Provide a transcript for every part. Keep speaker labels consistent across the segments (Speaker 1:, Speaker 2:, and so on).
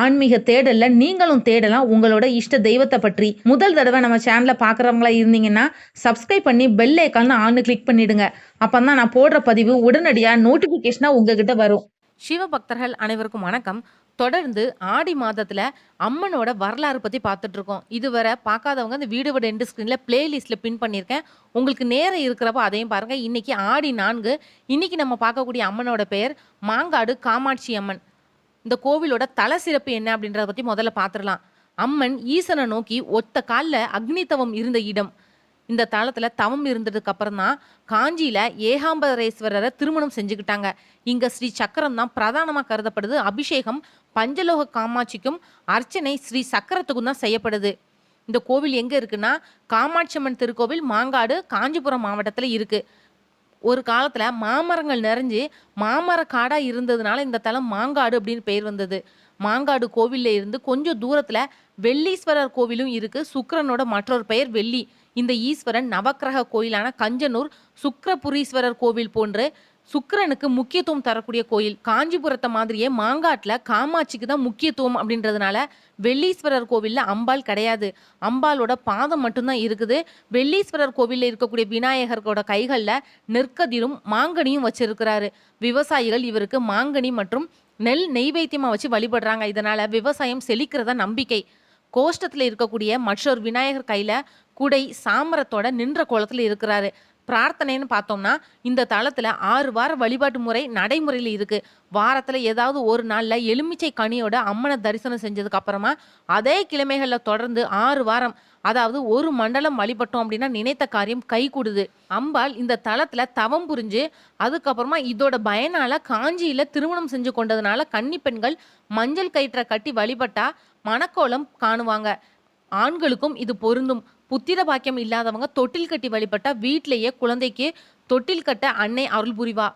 Speaker 1: ஆன்மீக தேடல்ல நீங்களும் தேடலாம். உங்களோட இஷ்ட தெய்வத்தை பற்றி. முதல் தடவை நம்ம சேனலை பார்க்குறவங்களா இருந்தீங்கன்னா சப்ஸ்கிரைப் பண்ணி பெல் ஐக்கான ஆன்னு கிளிக் பண்ணிடுங்க. அப்பதான் நான் போடுற பதிவு உடனடியாக நோட்டிஃபிகேஷனாக உங்ககிட்ட வரும்.
Speaker 2: சிவபக்தர்கள் அனைவருக்கும் வணக்கம். தொடர்ந்து ஆடி மாதத்துல அம்மனோட வரலாறு பத்தி பார்த்துட்டு இருக்கோம் இதுவரை பார்க்காதவங்க இந்த வீடியோட எண்டு ஸ்க்ரீன்ல பிளேலிஸ்ட்ல பின் பண்ணியிருக்கேன் உங்களுக்கு நேரம் இருக்கிறப்போ அதையும் பாருங்க. இன்னைக்கு ஆடி நான்கு. இன்னைக்கு நம்ம பார்க்கக்கூடிய அம்மனோட பெயர் மாங்காடு காமாட்சி அம்மன். இந்த கோவிலோட தல சிறப்பு என்ன அப்படின்றத பத்தி முதல்ல பார்த்துடலாம் அம்மன் ஈசனை நோக்கி ஒத்த காலில் அக்னி தவம் இருந்த இடம். இந்த தளத்தில் தவம் இருந்ததுக்கு அப்புறம் தான் காஞ்சியில் ஏகாம்பரேஸ்வரரை திருமணம் செஞ்சுக்கிட்டாங்க. இங்கே ஸ்ரீ சக்கரம் தான் பிரதானமாக கருதப்படுது. அபிஷேகம் பஞ்சலோக காமாட்சிக்கும் அர்ச்சனை ஸ்ரீ சக்கரத்துக்கும் தான் செய்யப்படுது. இந்த கோவில் எங்கே இருக்குன்னா காமாட்சி அம்மன் திருக்கோவில் மாங்காடு காஞ்சிபுரம் மாவட்டத்தில் இருக்குது ஒரு காலத்தில் மாமரங்கள் நிறைஞ்சு மாமர காடாக இருந்ததுனால இந்த தலம் மாங்காடு அப்படின்னு பெயர் வந்தது. மாங்காடு கோவில்ல இருந்து கொஞ்சம் தூரத்தில் வெள்ளீஸ்வரர் கோவிலும் இருக்குது சுக்கரனோட மற்றொரு பெயர் வெள்ளி. இந்த ஈஸ்வரன் நவக்கிரக கோயிலான கஞ்சனூர் சுக்கரபுரீஸ்வரர் கோவில் போன்று சுக்கரனுக்கு முக்கியத்துவம் தரக்கூடிய கோயில். காஞ்சிபுரத்தை மாதிரியே மாங்காட்டில் காமாட்சிக்கு தான் முக்கியத்துவம் அப்படின்றதுனால வெள்ளீஸ்வரர் கோவிலில் அம்பாள் கிடையாது. அம்பாலோட பாதம் மட்டும்தான் இருக்குது. வெள்ளீஸ்வரர் கோவிலில் இருக்கக்கூடிய விநாயகர்களோட கைகளில் நெற்கதிரும் மாங்கனியும் வச்சிருக்கிறாரு. விவசாயிகள் இவருக்கு மாங்கனி மற்றும் நெல் நெய்வேத்தியமாக வச்சு வழிபடுறாங்க. இதனால் விவசாயம் செழிக்கிறதா நம்பிக்கை. கோஷ்டத்தில் இருக்கக்கூடிய மற்றொரு விநாயகர் கையில் குடை சாமரத்தோட நின்ற கோலத்தில் இருக்கிறாரு. பிரார்த்தனைன்னு பார்த்தோம்னா இந்த தளத்தில் ஆறு வார வழிபாட்டு முறை நடைமுறையில் இருக்குது வாரத்தில் ஏதாவது ஒரு நாளில் எலுமிச்சை கனியோட அம்மனை தரிசனம் செஞ்சதுக்கு அப்புறமா அதே கிழமைகளில் தொடர்ந்து ஆறு வாரம் அதாவது ஒரு மண்டலம் வழிபட்டோம் அப்படின்னா நினைத்த காரியம் கைகூடுது. அம்பாள் இந்த தளத்தில் தவம் புரிஞ்சு அதுக்கப்புறமா இதோட பயனால காஞ்சியில் திருமணம் செஞ்சு கொண்டதுனால கன்னி பெண்கள் மஞ்சள் கயிற்றை கட்டி வழிபட்டா மணக்கோலம் காணுவாங்க. ஆண்களுக்கும் இது பொருந்தும். புத்திர பாக்கியம் இல்லாதவங்க தொட்டில் கட்டி வழிபட்டா வீட்டிலேயே குழந்தைக்கு தொட்டில் கட்ட அன்னை அருள் புரிவா.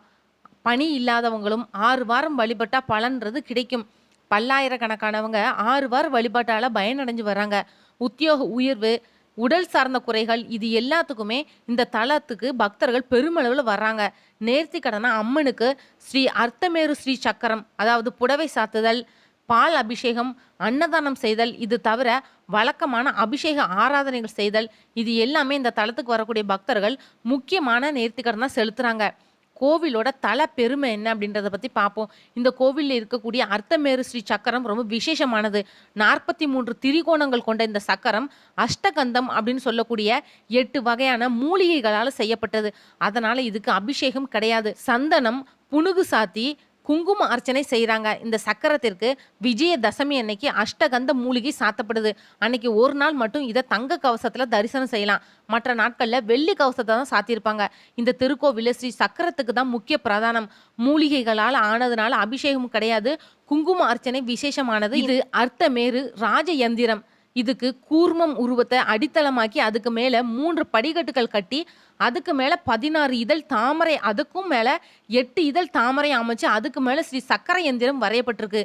Speaker 2: பணி இல்லாதவங்களும் ஆறு வாரம் வழிபட்டா பலன்றது கிடைக்கும். பல்லாயிரக்கணக்கானவங்க ஆறு வாரம் வழிபாட்டால பயனடைஞ்சு வராங்க உத்தியோக உயர்வு உடல் சார்ந்த குறைகள் இது எல்லாத்துக்குமே இந்த தளத்துக்கு பக்தர்கள் பெருமளவில் வர்றாங்க. நேர்த்தி கடனா அம்மனுக்கு ஸ்ரீ அர்த்தமேரு ஸ்ரீ சக்கரம் அதாவது புடவை சாத்துதல் பால் அபிஷேகம் அன்னதானம் செய்தல் இது தவிர வழக்கமான அபிஷேக ஆராதனைகள் செய்தல் இது எல்லாமே இந்த தலத்துக்கு வரக்கூடிய பக்தர்கள் முக்கியமான நேர்த்திக்கடன் தான் கோவிலோட தல பெருமை என்ன அப்படின்றத பற்றி பார்ப்போம் இந்த கோவிலில் இருக்கக்கூடிய அர்த்தமேரு ஸ்ரீ சக்கரம் ரொம்ப விசேஷமானது. நாற்பத்தி மூன்று திரிகோணங்கள் கொண்ட இந்த சக்கரம் அஷ்டகந்தம் அப்படின்னு சொல்லக்கூடிய எட்டு வகையான மூலிகைகளால் செய்யப்பட்டது. அதனால் இதுக்கு அபிஷேகம் கிடையாது. சந்தனம் புனுகு சாத்தி குங்கும அர்ச்சனை செய்கிறாங்க இந்த சக்கரத்திற்கு விஜயதசமி அன்னைக்கு அஷ்டகந்த மூலிகை சாத்தப்படுது. அன்னைக்கு ஒரு நாள் மட்டும் இதை தங்க கவசத்தில் தரிசனம் செய்யலாம். மற்ற நாட்களில் வெள்ளி கவசத்தை தான் சாத்தியிருப்பாங்க. இந்த திருக்கோவில் ஸ்ரீ சக்கரத்துக்கு தான் முக்கிய பிரதானம். மூலிகைகளால் ஆனதுனால அபிஷேகம் கிடையாது. குங்கும அர்ச்சனை விசேஷமானது. இது அர்த்தமேரு ராஜ யந்திரம். இதுக்கு கூர்மம் உருவத்தை அடித்தளமாக்கி அதுக்கு மேலே மூன்று படிக்கட்டுகள் கட்டி அதுக்கு மேலே பதினாறு இதழ் தாமரை அதுக்கும் மேலே எட்டு இதழ் தாமரை அமைச்சு அதுக்கு மேலே ஸ்ரீ சக்கர எந்திரம் வரையப்பட்டிருக்கு.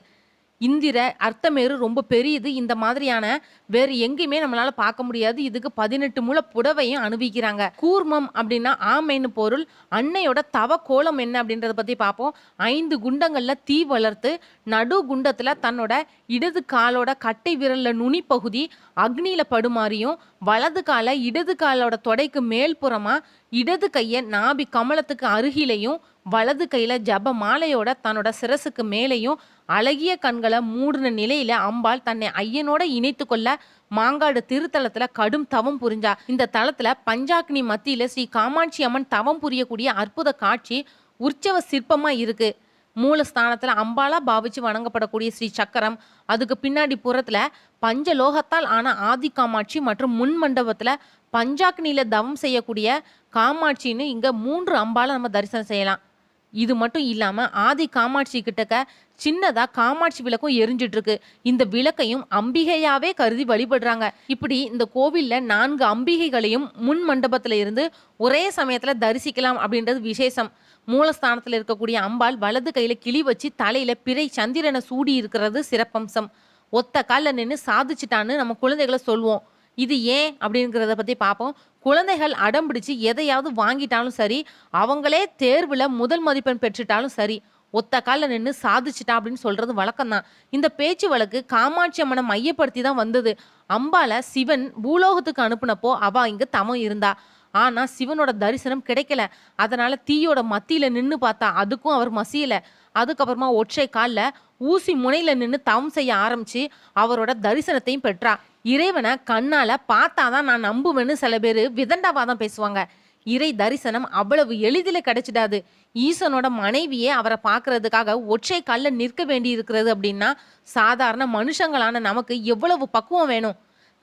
Speaker 2: இந்திர அர்த்தமேரு ரொம்ப பெரியது. இந்த மாதிரியான வேறு எங்கேயுமே நம்மளால பார்க்க முடியாது. இதுக்கு பதினெட்டு முளை புடவையும் அணுவிக்கிறாங்க. கூர்மம் அப்படின்னா ஆமைன்னு பொருள். அன்னையோட தவ கோலம் என்ன அப்படின்றத பத்தி பார்ப்போம். ஐந்து குண்டங்கள்ல தீ வளர்த்து நடு குண்டத்துல தன்னோட இடது காலோட கட்டை விரல்ல நுனி பகுதி அக்னியில படுமாறியும் வலது காலை இடது காலோட தொடைக்கு மேல்புறமா இடது கையை நாபி கமலத்துக்கு அருகிலையும் வலது கையில ஜப மாலையோட தன்னோட சிரசுக்கு மேலேயும் அழகிய கண்களை மூடின நிலையில அம்பாள் தன்னை ஐயனோட இணைத்து கொள்ள மாங்காடு திருத்தலத்துல கடும் தவம் புரிஞ்சா. இந்த தலத்துல பஞ்சாக்னி மத்தியில ஸ்ரீ காமாட்சி அம்மன் தவம் புரியக்கூடிய அற்புத காட்சி உற்சவ சிற்பமா இருக்கு. மூலஸ்தானத்தில் அம்பாலா பாவிச்சு வணங்கப்படக்கூடிய ஸ்ரீ சக்கரம். அதுக்கு பின்னாடி புறத்தில் பஞ்சலோகத்தால் ஆன ஆதி காமாட்சி மற்றும் முன் மண்டபத்தில் பஞ்சாக்னியில் தவம் செய்யக்கூடிய காமாட்சின்னு இங்கே மூன்று அம்பாலை நம்ம தரிசனம் செய்யலாம். இது மட்டும் இல்லாமல் ஆதி காமாட்சி கிட்டக்க சின்னதாக காமாட்சி விளக்கும் எரிஞ்சிட்டு இருக்கு இந்த விளக்கையும் அம்பிகையாவே கருதி வழிபடுறாங்க. இப்படி இந்த கோவிலில் நான்கு அம்பிகைகளையும் முன் மண்டபத்தில் இருந்து ஒரே சமயத்தில் தரிசிக்கலாம் அப்படின்றது விசேஷம். மூலஸ்தானத்தில் இருக்கக்கூடிய அம்பாள் வலது கையில் கிளி வச்சு தலையில பிறை சந்திரனை சூடி இருக்கிறது சிறப்பம்சம். ஒத்த காலில் நின்று சாதிச்சிட்டான்னு நம்ம குழந்தைகளை சொல்லுவோம் இது ஏன் அப்படிங்கிறத பற்றி பார்ப்போம் குழந்தைகள் அடம் பிடிச்சு எதையாவது வாங்கிட்டாலும் சரி அவங்களே தேர்வில் முதல் மதிப்பெண் பெற்றுட்டாலும் சரி ஒத்த காலில் நின்று சாதிச்சிட்டா அப்படின்னு சொல்றது வழக்கம்தான். இந்த பேச்சு வழக்கு காமாட்சி அம்மனை மையப்படுத்தி தான் வந்தது. அம்பால சிவன் பூலோகத்துக்கு அனுப்புனப்போ அவ இங்க தமம் இருந்தா. ஆனா சிவனோட தரிசனம் கிடைக்கல. அதனால தீயோட மத்தியில நின்னு பார்த்தா அதுக்கும் அவர் மசியல. அதுக்கப்புறமா ஒற்றை காலில் ஊசி முனையில நின்று தவம் செய்ய ஆரம்பிச்சு அவரோட தரிசனத்தையும் பெற்றா. இறைவனை கண்ணால பார்த்தாதான் நான் நம்புவேன்னு சில பேர் விதண்டாவாதம் பேசுவாங்க. இறை தரிசனம் அவ்வளவு எளிதில் கிடைச்சிடாது. ஈசனோட மனைவியே அவரை பார்க்கறதுக்காக ஒற்றை கல்ல நிற்க வேண்டி இருக்கிறது அப்படின்னா சாதாரண மனுஷங்களான நமக்கு எவ்வளவு பக்குவம் வேணும்?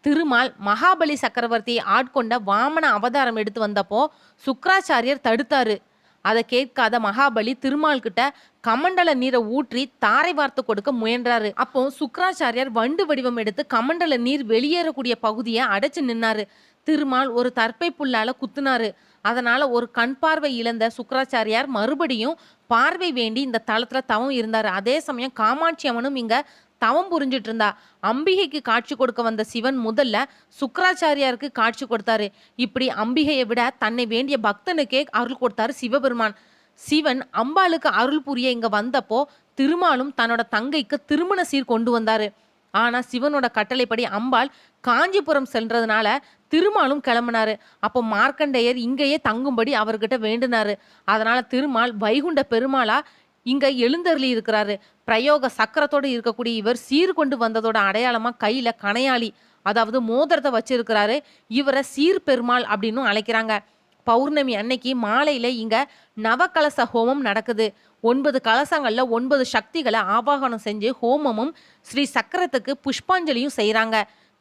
Speaker 2: திருமால் மகாபலி சக்கரவர்த்தியை ஆட்கொண்ட வாமன அவதாரம் எடுத்து வந்தப்போ சுக்ராச்சாரியர் தடுத்தாரு. அதை கேட்காத மகாபலி திருமால் கிட்ட கமண்டல நீரை ஊற்றி தாரை வார்த்து கொடுக்க முயன்றாரு. அப்போ சுக்ராச்சாரியார் வண்டு வடிவம் எடுத்து கமண்டல நீர் வெளியேறக்கூடிய பகுதியை அடைச்சு நின்னாரு. திருமால் ஒரு தற்பை புல்லால குத்துனாரு. அதனால ஒரு கண் பார்வை இழந்த சுக்ராச்சாரியார் மறுபடியும் பார்வை வேண்டி இந்த தளத்துல தவம் இருந்தாரு. அதே சமயம் காமாட்சி அம்மனும் இங்க தவம் புரிஞ்சிட்டு இருந்தா அம்பிகைக்கு காட்சி கொடுக்க வந்த சிவன் முதல்ல சுக்கராச்சாரியாருக்கு காட்சி கொடுத்தாரு. இப்படி அம்பிகையை விட தன்னை வேண்டிய பக்தனுக்கே அருள் கொடுத்தாரு சிவபெருமான். சிவன் அம்பாளுக்கு அருள் புரிய இங்க வந்தப்போ திருமாலும் தன்னோட தங்கைக்கு திருமண சீர் கொண்டு வந்தாரு. ஆனா சிவனோட கட்டளைப்படி அம்பாள் காஞ்சிபுரம் சென்றதுனால திருமாலும் கிளம்பினாரு. அப்போ மார்க்கண்டேயர் இங்கேயே தங்கும்படி அவர்கிட்ட வேண்டினாரு. அதனால திருமால் வைகுண்ட பெருமாளா இங்க எழுந்தருளி இருக்கிறாரு. பிரயோக சக்கரத்தோடு இருக்கக்கூடிய இவர் சீர் கொண்டு வந்ததோட அடையாளமா கையில கணையாளி அதாவது மோதிரத்தை வச்சிருக்கிறாரு. இவரை சீர் பெருமாள் அப்படின்னும் அழைக்கிறாங்க. பௌர்ணமி அன்னைக்கு மாலையில இங்க நவகலச ஹோமம் நடக்குது. ஒன்பது கலசங்கள்ல ஒன்பது சக்திகளை ஆவாகனம் செஞ்சு ஹோமமும் ஸ்ரீ சக்கரத்துக்கு புஷ்பாஞ்சலியும் செய்யறாங்க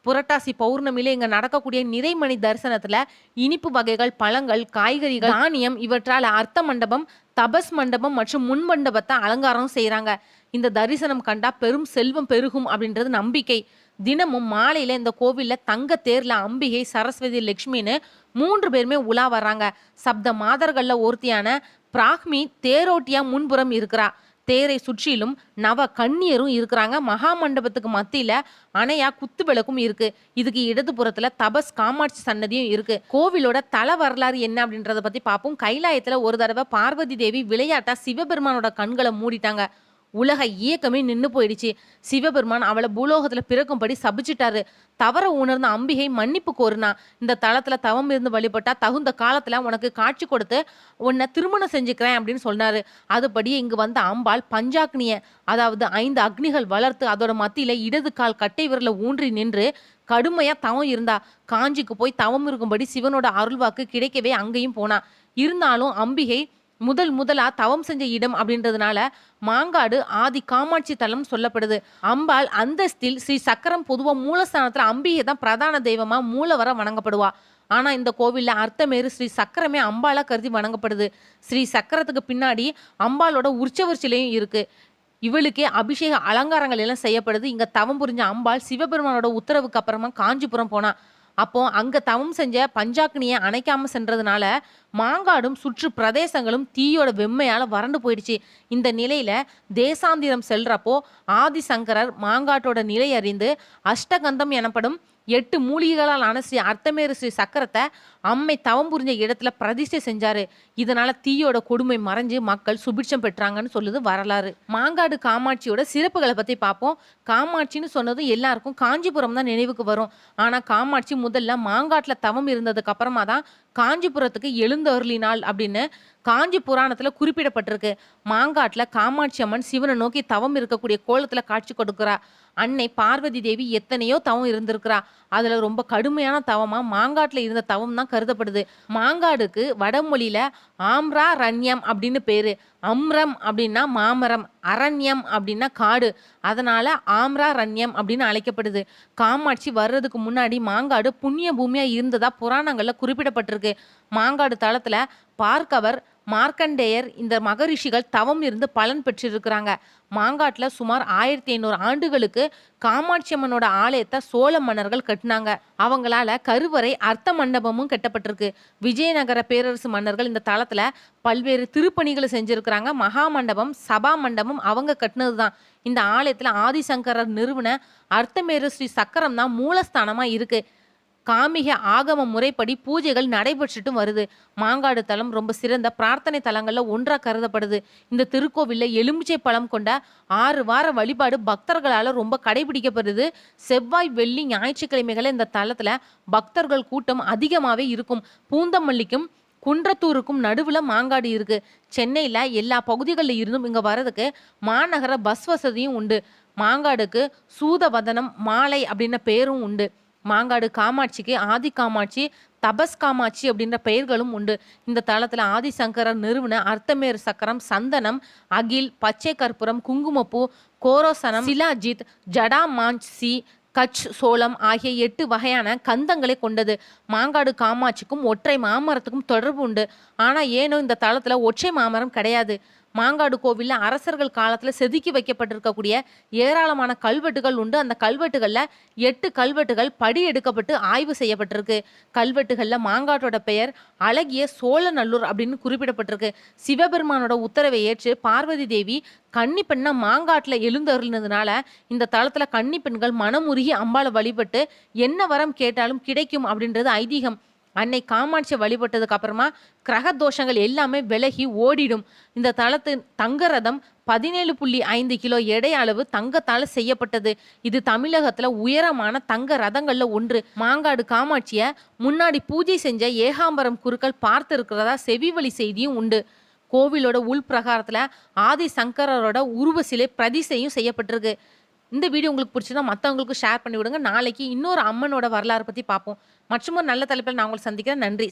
Speaker 2: புரட்டாசி பௌர்ணமியில இங்க நடக்கக்கூடிய நிறைமணி தரிசனத்துல இனிப்பு வகைகள் பழங்கள் காய்கறிகள் தானியம் இவற்றால் அர்த்த மண்டபம் தபஸ் மண்டபம் மற்றும் முன் மண்டபத்தை அலங்காரம் செய்யறாங்க இந்த தரிசனம் கண்டா பெரும் செல்வம் பெருகும் அப்படின்றது நம்பிக்கை. தினமும் மாலையில இந்த கோவில்ல தங்க தேர்ல அம்பிகை சரஸ்வதி லக்ஷ்மின்னு மூன்று பேருமே உலா வர்றாங்க. சப்த மாதர்கள்ல ஒருத்தியான பிராக்மி தேரோட்டியா முன்புறம் இருக்கிறா. தேரை சுற்றிலும் நவ கண்ணியரும் இருக்கிறாங்க. மகா மண்டபத்துக்கு மத்தியில அணையா குத்து விளக்கும் இருக்கு. இதுக்கு இடதுபுறத்துல தபஸ் காமாட்சி சன்னதியும் இருக்கு. கோவிலோட தல வரலாறு என்ன அப்படின்றத பத்தி பார்ப்போம் கைலாயத்துல ஒரு தடவை பார்வதி தேவி விளையாட்டா சிவபெருமானோட கண்களை மூடிட்டாங்க. உலக இயக்கமே நின்று போயிடுச்சு. சிவபெருமான் அவளை பூலோகத்துல பிறக்கும்படி சபிச்சிட்டாரு. தவற உணர்ந்த அம்பிகை மன்னிப்பு கோருனா இந்த தளத்துல தவம் இருந்து வழிபட்டா தகுந்த காலத்துல உனக்கு காட்சி கொடுத்து உன்னை திருமணம் செஞ்சுக்கிறேன் அப்படின்னு சொன்னாரு. அதுபடி இங்கு வந்த அம்பாள் பஞ்சாக்னிய அதாவது ஐந்து அக்னிகள் வளர்த்து அதோட மத்தியில இடது கால் கட்டை விரல ஊன்றி நின்று கடுமையா தவம் இருந்தா காஞ்சிக்கு போய் தவம் இருக்கும்படி சிவனோட அருள்வாக்கு கிடைக்கவே அங்கேயும் போனா. இருந்தாலும் அம்பிகை முதல் முதலா தவம் செஞ்ச இடம் அப்படின்றதுனால மாங்காடு ஆதி காமாட்சி தலம் சொல்லப்படுது. அம்பாள் அந்தஸ்தில் ஸ்ரீ சக்கரம் பொதுவா மூலஸ்தானத்துல அம்பிகை தான் பிரதான தெய்வமா மூலவர வணங்கப்படுவா. ஆனா இந்த கோவில்ல அர்த்தமேறு ஸ்ரீ சக்கரமே அம்பாளா கருதி வணங்கப்படுது. ஸ்ரீ சக்கரத்துக்கு பின்னாடி அம்பாளோட உற்சவர் சிலையும் இருக்கு. இவளுக்கே அபிஷேக அலங்காரங்கள் எல்லாம் செய்யப்படுது. இங்க தவம் புரிஞ்ச அம்பாள் சிவபெருமானோட உத்தரவுக்கு அப்புறமா காஞ்சிபுரம் போனா. அப்போ அங்க தவம் செஞ்ச பஞ்சாக்னியை அணைக்காம சென்றதுனால மாங்காடும் சுற்று பிரதேசங்களும் தீயோட வெம்மையால வறண்டு போயிடுச்சு. இந்த நிலையில தேசாந்திரம் செல்றப்போ ஆதிசங்கரர் மாங்காட்டோட நிலை அறிந்து அஷ்டகந்தம் எனப்படும் எட்டு மூலிகைகளால் ஆன ஸ்ரீ அர்த்தமேரு ஸ்ரீ சக்கரத்தை அம்மை தவம் புரிஞ்ச இடத்துல பிரதிஷ்டை செஞ்சாரு. இதனால தீயோட கொடுமை மறைஞ்சு மக்கள் சுபிட்சம் பெற்றாங்கன்னு சொல்லுது வரலாறு. மாங்காடு காமாட்சியோட சிறப்புகளை பத்தி பார்ப்போம் காமாட்சின்னு சொன்னதும் எல்லாருக்கும் காஞ்சிபுரம் தான் நினைவுக்கு வரும். ஆனா காமாட்சி முதல்ல மாங்காட்டுல தவம் இருந்ததுக்கு அப்புறமா தான் காஞ்சிபுரத்துக்கு எழுந்தருளினாள் அப்படின்னு காஞ்சி புராணத்துல குறிப்பிடப்பட்டிருக்கு. மாங்காட்டில் காமாட்சி அம்மன் சிவனை நோக்கி தவம் இருக்கக்கூடிய கோலத்துல காட்சி கொடுக்குறா. அன்னை பார்வதி தேவி எத்தனையோ தவம் இருந்திருக்கிறா. அதில் ரொம்ப கடுமையான தவமாக மாங்காட்டில் இருந்த தவம் தான் கருதப்படுது. மாங்காடுக்கு வடமொழியில் ஆம்ரா ரண்யம் அப்படின்னு பேர். அம்ரம் அப்படின்னா மாமரம் அரண்யம் அப்படின்னா காடு. அதனால் ஆம்ரா ரண்யம் அப்படின்னு அழைக்கப்படுது. காமாட்சி வர்றதுக்கு முன்னாடி மாங்காடு புண்ணிய பூமியாக இருந்ததா புராணங்களில் குறிப்பிடப்பட்டிருக்கு. மாங்காடு தளத்தில் பார்க்கவர் மார்க்கண்டேயர் இந்த மகரிஷிகள் தவம் இருந்து பலன் பெற்றிருக்கிறாங்க. மாங்காட்டில் சுமார் ஆயிரத்தி ஐநூறு ஆண்டுகளுக்கு காமாட்சி அம்மனோட ஆலயத்தை சோழ மன்னர்கள் கட்டினாங்க. அவங்களால கருவறை அர்த்த மண்டபமும் கட்டப்பட்டிருக்கு. விஜயநகர பேரரசு மன்னர்கள் இந்த தளத்தில் பல்வேறு திருப்பணிகளை செஞ்சுருக்கிறாங்க. மகா மண்டபம் சபா மண்டபம் அவங்க கட்டினதுதான். இந்த ஆலயத்தில் ஆதிசங்கரர் நிறுவன அர்த்தமேரு ஸ்ரீ சக்கரம் தான் மூலஸ்தானமாக இருக்குது காமிக ஆகம முறைப்படி பூஜைகள் நடைபெற்றுட்டும் வருது. மாங்காடு தலம் ரொம்ப சிறந்த பிரார்த்தனை தலங்களில் ஒன்றாக கருதப்படுது. இந்த திருக்கோவிலில் எலுமிச்சை பழம் கொண்ட ஆறு வார வழிபாடு பக்தர்களால் ரொம்ப கடைபிடிக்கப்படுது. செவ்வாய் வெள்ளி ஞாயிற்றுக்கிழமைகள் இந்த தலத்தில் பக்தர்கள் கூட்டம் அதிகமாகவே இருக்கும். பூந்தமல்லிக்கும் குன்றத்தூருக்கும் நடுவில் மாங்காடு இருக்கு. சென்னையில் எல்லா பகுதிகளில் இருந்தும் இங்கே வர்றதுக்கு மாநகர பஸ் வசதியும் உண்டு. மாங்காடுக்கு சூதவதனம் மாலை அப்படின்ற பேரும் உண்டு. மாங்காடு காமாட்சிக்கு ஆதி காமாட்சி தபஸ் காமாட்சி அப்படின்ற பெயர்களும் உண்டு. இந்த தளத்தில் ஆதிசங்கரர் நிறுவன அர்த்தமேர் சக்கரம் சந்தனம் அகில் பச்சை கற்பூரம் குங்குமப்பூ கோரோசனம் சிலாஜித் ஜடா மாஞ்சி கச் சோளம் ஆகிய எட்டு வகையான கந்தங்களை கொண்டது. மாங்காடு காமாட்சிக்கும் ஒற்றை மாமரத்துக்கும் தொடர்பு உண்டு. ஆனால் ஏனோ இந்த தளத்தில் ஒற்றை மாமரம் கிடையாது. மாங்காடு கோவிலில் அரசர்கள் காலத்துல செதுக்கி வைக்கப்பட்டிருக்கக்கூடிய ஏராளமான கல்வெட்டுகள் உண்டு. அந்த கல்வெட்டுகள்ல எட்டு கல்வெட்டுகள் படி எடுக்கப்பட்டு ஆய்வு செய்யப்பட்டிருக்கு. கல்வெட்டுகள்ல மாங்காட்டோட பெயர் அழகிய சோழநல்லூர் அப்படின்னு குறிப்பிடப்பட்டிருக்கு. சிவபெருமானோட உத்தரவை ஏற்று பார்வதி தேவி கன்னி பெண்ணை மாங்காட்டுல எழுந்தருளினதுனால இந்த தளத்துல கன்னி பெண்கள் மனமுருகி அம்பாளை வழிபட்டு என்ன வரம் கேட்டாலும் கிடைக்கும் அப்படின்றது ஐதீகம். அன்னை காமாட்சி வழிபட்டதுக்கு அப்புறமா கிரக தோஷங்கள் எல்லாமே விலகி ஓடிடும். இந்த தளத்து தங்க ரதம் பதினேழு புள்ளி ஐந்து கிலோ எடை அளவு தங்கத்தால செய்யப்பட்டது. இது தமிழகத்துல உயரமான தங்க ரதங்கள்ல ஒன்று. மாங்காடு காமாட்சிய முன்னாடி பூஜை செஞ்ச ஏகாம்பரம் குருக்கள் பார்த்து இருக்கிறதா செவிவழி செய்தியும் உண்டு. கோவிலோட உள் பிரகாரத்துல ஆதி சங்கரரோட உருவ சிலை பிரதிசையும் செய்யப்பட்டிருக்கு. இந்த வீடியோ உங்களுக்கு பிடிச்சதா மற்றவங்களுக்கு ஷேர் பண்ணி விடுங்க நாளைக்கு இன்னொரு அம்மனோட வரலாறு பற்றி பார்ப்போம். மற்றும் ஒரு நல்ல தலைப்பில் நான் உங்களை சந்திக்கிறேன். நன்றி.